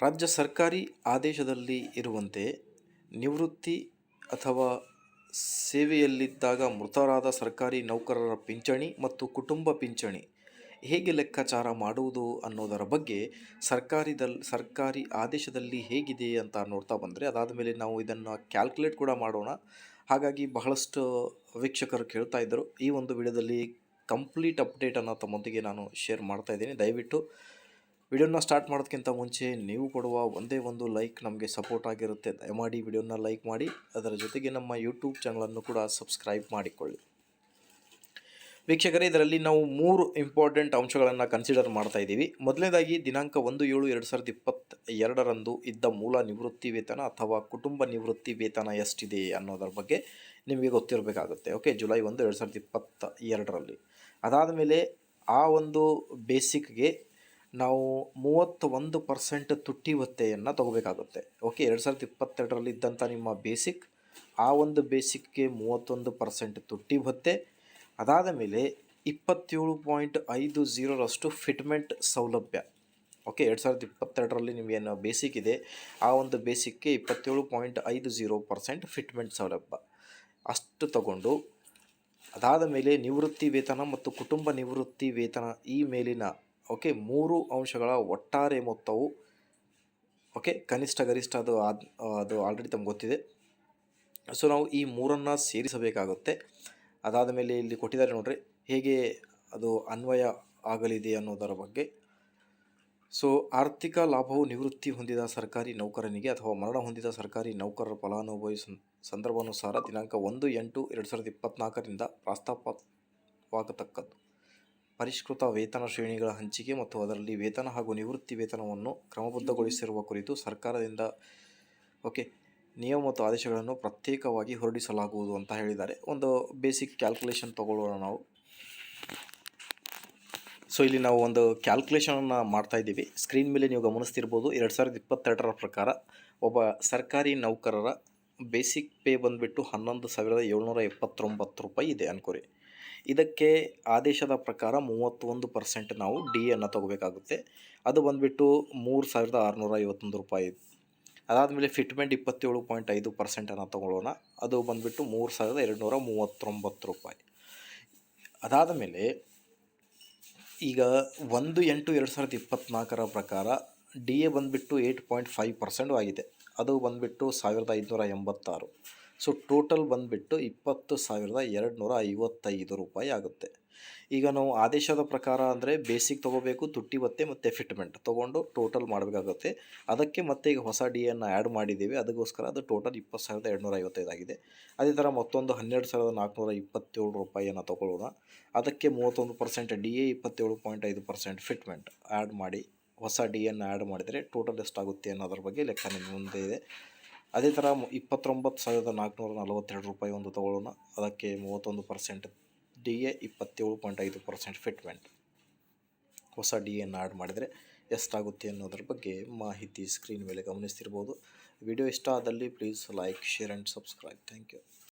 ರಾಜ್ಯ ಸರ್ಕಾರಿ ಆದೇಶದಲ್ಲಿ ಇರುವಂತೆ ನಿವೃತ್ತಿ ಅಥವಾ ಸೇವೆಯಲ್ಲಿದ್ದಾಗ ಮೃತರಾದ ಸರ್ಕಾರಿ ನೌಕರರ ಪಿಂಚಣಿ ಮತ್ತು ಕುಟುಂಬ ಪಿಂಚಣಿ ಹೇಗೆ ಲೆಕ್ಕಾಚಾರ ಮಾಡುವುದು ಅನ್ನೋದರ ಬಗ್ಗೆ ಸರ್ಕಾರಿದಲ್ಲಿ ಸರ್ಕಾರಿ ಆದೇಶದಲ್ಲಿ ಹೇಗಿದೆ ಅಂತ ನೋಡ್ತಾ ಬಂದರೆ ಅದಾದ ಮೇಲೆ ನಾವು ಇದನ್ನು ಕ್ಯಾಲ್ಕುಲೇಟ್ ಕೂಡ ಮಾಡೋಣ. ಹಾಗಾಗಿ ಬಹಳಷ್ಟು ವೀಕ್ಷಕರು ಕೇಳ್ತಾ ಇದ್ದರು. ಈ ಒಂದು ವಿಡಿಯೋದಲ್ಲಿ ಕಂಪ್ಲೀಟ್ ಅಪ್ಡೇಟನ್ನು ತಮ್ಮೊಂದಿಗೆ ನಾನು ಶೇರ್ ಮಾಡ್ತಾ ಇದ್ದೀನಿ. ದಯವಿಟ್ಟು ವಿಡಿಯೋನ ಸ್ಟಾರ್ಟ್ ಮಾಡೋದಕ್ಕಿಂತ ಮುಂಚೆ ನೀವು ಕೊಡುವ ಒಂದೇ ಒಂದು ಲೈಕ್ ನಮಗೆ ಸಪೋರ್ಟ್ ಆಗಿರುತ್ತೆ. ದಯಮಾಡಿ ವಿಡಿಯೋನ ಲೈಕ್ ಮಾಡಿ, ಅದರ ಜೊತೆಗೆ ನಮ್ಮ ಯೂಟ್ಯೂಬ್ ಚಾನಲನ್ನು ಕೂಡ ಸಬ್ಸ್ಕ್ರೈಬ್ ಮಾಡಿಕೊಳ್ಳಿ. ವೀಕ್ಷಕರೇ, ಇದರಲ್ಲಿ ನಾವು ಮೂರು ಇಂಪಾರ್ಟೆಂಟ್ ಅಂಶಗಳನ್ನು ಕನ್ಸಿಡರ್ ಮಾಡ್ತಾ ಇದ್ದೀವಿ. ಮೊದಲನೇದಾಗಿ, ದಿನಾಂಕ ಒಂದು, ಏಳು, ಎರಡು ಸಾವಿರದ ಇಪ್ಪತ್ತ ಎರಡರಂದು ಇದ್ದ ಮೂಲ ನಿವೃತ್ತಿ ವೇತನ ಅಥವಾ ಕುಟುಂಬ ನಿವೃತ್ತಿ ವೇತನ ಎಷ್ಟಿದೆ ಅನ್ನೋದರ ಬಗ್ಗೆ ನಿಮಗೆ ಗೊತ್ತಿರಬೇಕಾಗುತ್ತೆ. ಓಕೆ, ಜುಲೈ ಒಂದು, ಎರಡು ಸಾವಿರದ ಇಪ್ಪತ್ತ ಎರಡರಲ್ಲಿ ಅದಾದ ಮೇಲೆ ಆ ಒಂದು ಬೇಸಿಕ್ಗೆ ನಾವು ಮೂವತ್ತ ಒಂದು ಪರ್ಸೆಂಟ್ ತುಟ್ಟಿ ಒತ್ತೆಯನ್ನು ತಗೋಬೇಕಾಗುತ್ತೆ. ಓಕೆ ಎರಡು ಸಾವಿರದ ಇಪ್ಪತ್ತೆರಡರಲ್ಲಿ ಇದ್ದಂಥ ನಿಮ್ಮ ಬೇಸಿಕ್ ಆ ಒಂದು ಬೇಸಿಕ್ಗೆ ಮೂವತ್ತೊಂದು ಪರ್ಸೆಂಟ್ ತುಟ್ಟಿ ಒತ್ತೆ. ಅದಾದ ಮೇಲೆ ಇಪ್ಪತ್ತೇಳು ಪಾಯಿಂಟ್ ಐದು ಝೀರೋರಷ್ಟು ಫಿಟ್ಮೆಂಟ್ ಸೌಲಭ್ಯ. ಓಕೆ ಎರಡು ಸಾವಿರದ ಇಪ್ಪತ್ತೆರಡರಲ್ಲಿ ನಿಮಗೇನು ಬೇಸಿಕ್ ಇದೆ, ಆ ಒಂದು ಬೇಸಿಕ್ಗೆ ಇಪ್ಪತ್ತೇಳು ಪಾಯಿಂಟ್ ಐದು ಝೀರೋ ಪರ್ಸೆಂಟ್ ಫಿಟ್ಮೆಂಟ್ ಸೌಲಭ್ಯ. ಅಷ್ಟು ತಗೊಂಡು ಅದಾದ ಮೇಲೆ ನಿವೃತ್ತಿ ವೇತನ ಮತ್ತು ಕುಟುಂಬ ನಿವೃತ್ತಿ ವೇತನ ಈ ಮೇಲಿನ ಓಕೆ, ಮೂರು ಅಂಶಗಳ ಒಟ್ಟಾರೆ ಮೊತ್ತವು, ಓಕೆ, ಕನಿಷ್ಠ ಗರಿಷ್ಠ ಅದು ಅದು ಆಲ್ರೆಡಿ ತಮ್ಗೆ ಗೊತ್ತಿದೆ. ಸೊ ನಾವು ಈ ಮೂರನ್ನು ಸೇರಿಸಬೇಕಾಗುತ್ತೆ. ಅದಾದ ಮೇಲೆ ಇಲ್ಲಿ ಕೊಟ್ಟಿದ್ದಾರೆ ನೋಡ್ರಿ, ಹೇಗೆ ಅದು ಅನ್ವಯ ಆಗಲಿದೆ ಅನ್ನೋದರ ಬಗ್ಗೆ. ಸೊ ಆರ್ಥಿಕ ಲಾಭವು ನಿವೃತ್ತಿ ಹೊಂದಿದ ಸರ್ಕಾರಿ ನೌಕರನಿಗೆ ಅಥವಾ ಮರಣ ಹೊಂದಿದ ಸರ್ಕಾರಿ ನೌಕರರ ಫಲಾನುಭವಿ ಸಂದರ್ಭಾನುಸಾರ ದಿನಾಂಕ ಒಂದು ಎಂಟು ಎರಡು ಸಾವಿರದ ಇಪ್ಪತ್ತ್ನಾಲ್ಕರಿಂದ ಪ್ರಸ್ತಾಪವಾಗತಕ್ಕದ್ದು. ಪರಿಷ್ಕೃತ ವೇತನ ಶ್ರೇಣಿಗಳ ಹಂಚಿಕೆ ಮತ್ತು ಅದರಲ್ಲಿ ವೇತನ ಹಾಗೂ ನಿವೃತ್ತಿ ವೇತನವನ್ನು ಕ್ರಮಬದ್ಧಗೊಳಿಸಿರುವ ಕುರಿತು ಸರ್ಕಾರದಿಂದ, ಓಕೆ, ನಿಯಮ ಮತ್ತು ಆದೇಶಗಳನ್ನು ಪ್ರತ್ಯೇಕವಾಗಿ ಹೊರಡಿಸಲಾಗುವುದು ಅಂತ ಹೇಳಿದ್ದಾರೆ. ಒಂದು ಬೇಸಿಕ್ ಕ್ಯಾಲ್ಕುಲೇಷನ್ ತಗೊಳ್ಳೋಣ ನಾವು. ಸೊ, ಇಲ್ಲಿ ನಾವು ಒಂದು ಕ್ಯಾಲ್ಕುಲೇಷನನ್ನು ಮಾಡ್ತಾ ಇದ್ದೀವಿ. ಸ್ಕ್ರೀನ್ ಮೇಲೆ ನೀವು ಗಮನಿಸ್ತಿರ್ಬೋದು, ಎರಡು ಸಾವಿರದ ಇಪ್ಪತ್ತೆರಡರ ಪ್ರಕಾರ ಒಬ್ಬ ಸರ್ಕಾರಿ ನೌಕರರ ಬೇಸಿಕ್ ಪೇ ಬಂದುಬಿಟ್ಟು ಹನ್ನೊಂದು ಸಾವಿರದ ಏಳ್ನೂರ ಎಪ್ಪತ್ತೊಂಬತ್ತು ರೂಪಾಯಿ ಇದೆ ಅನ್ಕೋರಿ. ಇದಕ್ಕೆ ಆದೇಶದ ಪ್ರಕಾರ ಮೂವತ್ತೊಂದು ಪರ್ಸೆಂಟ್ ನಾವು ಡಿ ಅನ್ನು ತಗೋಬೇಕಾಗುತ್ತೆ. ಅದು ಬಂದುಬಿಟ್ಟು ಮೂರು ಸಾವಿರದ ಆರುನೂರ ಐವತ್ತೊಂದು ರೂಪಾಯಿ. ಅದಾದಮೇಲೆ ಫಿಟ್ಮೆಂಟ್ ಇಪ್ಪತ್ತೇಳು ಪಾಯಿಂಟ್ ಐದು ಪರ್ಸೆಂಟನ್ನು ತೊಗೊಳ್ಳೋಣ. ಅದು ಬಂದುಬಿಟ್ಟು ಮೂರು ಸಾವಿರದ ಎರಡುನೂರ ಮೂವತ್ತೊಂಬತ್ತು ರೂಪಾಯಿ. ಅದಾದ ಮೇಲೆ ಈಗ ಒಂದು ಎಂಟು ಎರಡು ಸಾವಿರದ ಇಪ್ಪತ್ತ್ನಾಲ್ಕರ ಪ್ರಕಾರ ಡಿ ಎ ಬಂದುಬಿಟ್ಟು ಏಯ್ಟ್ ಪಾಯಿಂಟ್ ಫೈವ್ ಪರ್ಸೆಂಟು ಆಗಿದೆ. ಅದು ಬಂದುಬಿಟ್ಟು ಸಾವಿರದ ಐದುನೂರ ಎಂಬತ್ತಾರು ಸೊ ಟೋಟಲ್ ಬಂದುಬಿಟ್ಟು ಇಪ್ಪತ್ತು ಸಾವಿರದ ಎರಡು ನೂರ ಐವತ್ತೈದು ರೂಪಾಯಿ ಆಗುತ್ತೆ. ಈಗ ನಾವು ಆದೇಶದ ಪ್ರಕಾರ ಅಂದರೆ ಬೇಸಿಕ್ ತೊಗೋಬೇಕು, ತುಟ್ಟಿ ಬತ್ತೆ ಮತ್ತು ಫಿಟ್ಮೆಂಟ್ ತೊಗೊಂಡು ಟೋಟಲ್ ಮಾಡಬೇಕಾಗುತ್ತೆ. ಅದಕ್ಕೆ ಮತ್ತೆ ಈಗ ಹೊಸ ಡಿ ಎನ್ನು ಆ್ಯಡ್ ಮಾಡಿದ್ದೀವಿ. ಅದಕ್ಕೋಸ್ಕರ ಅದು ಟೋಟಲ್ ಇಪ್ಪತ್ತು ಸಾವಿರದ ಎರಡುನೂರ ಐವತ್ತೈದು ಆಗಿದೆ. ಅದೇ ಥರ ಮತ್ತೊಂದು ಹನ್ನೆರಡು ಸಾವಿರದ ನಾಲ್ಕುನೂರ ಇಪ್ಪತ್ತೇಳು ರೂಪಾಯಿಯನ್ನು ತೊಗೊಳ್ಳೋಣ. ಅದಕ್ಕೆ ಮೂವತ್ತೊಂದು ಪರ್ಸೆಂಟ್ ಡಿ ಎ ಇಪ್ಪತ್ತೇಳು ಪಾಯಿಂಟ್ ಐದು ಪರ್ಸೆಂಟ್ ಫಿಟ್ಮೆಂಟ್ ಆ್ಯಡ್ ಮಾಡಿ, ಹೊಸ ಡಿ ಎನ್ನು ಆ್ಯಡ್ ಮಾಡಿದರೆ ಟೋಟಲ್ ಎಷ್ಟಾಗುತ್ತೆ ಅನ್ನೋದ್ರ ಬಗ್ಗೆ ಲೆಕ್ಕ ನಿಮ್ಮ ಮುಂದೆ ಇದೆ. ಅದೇ ಥರ ಇಪ್ಪತ್ತೊಂಬತ್ತು ಸಾವಿರದ ನಾಲ್ಕುನೂರ ನಲವತ್ತೆರಡು ರೂಪಾಯಿ ಒಂದು ತೊಗೊಳ್ಳೋಣ. ಅದಕ್ಕೆ ಮೂವತ್ತೊಂದು ಪರ್ಸೆಂಟ್ ಡಿ ಎ ಇಪ್ಪತ್ತೇಳು ಪಾಯಿಂಟ್ ಐದು ಪರ್ಸೆಂಟ್ ಫಿಟ್ಮೆಂಟ್ ಹೊಸ ಡಿ ಎನ್ನು ಆ್ಯಡ್ ಮಾಡಿದರೆ ಎಷ್ಟಾಗುತ್ತೆ ಅನ್ನೋದ್ರ ಬಗ್ಗೆ ಮಾಹಿತಿ ಸ್ಕ್ರೀನ್ ಮೇಲೆ ಗಮನಿಸ್ತಿರ್ಬೋದು. ವಿಡಿಯೋ ಇಷ್ಟ ಆದಲ್ಲಿ please like share and subscribe thank you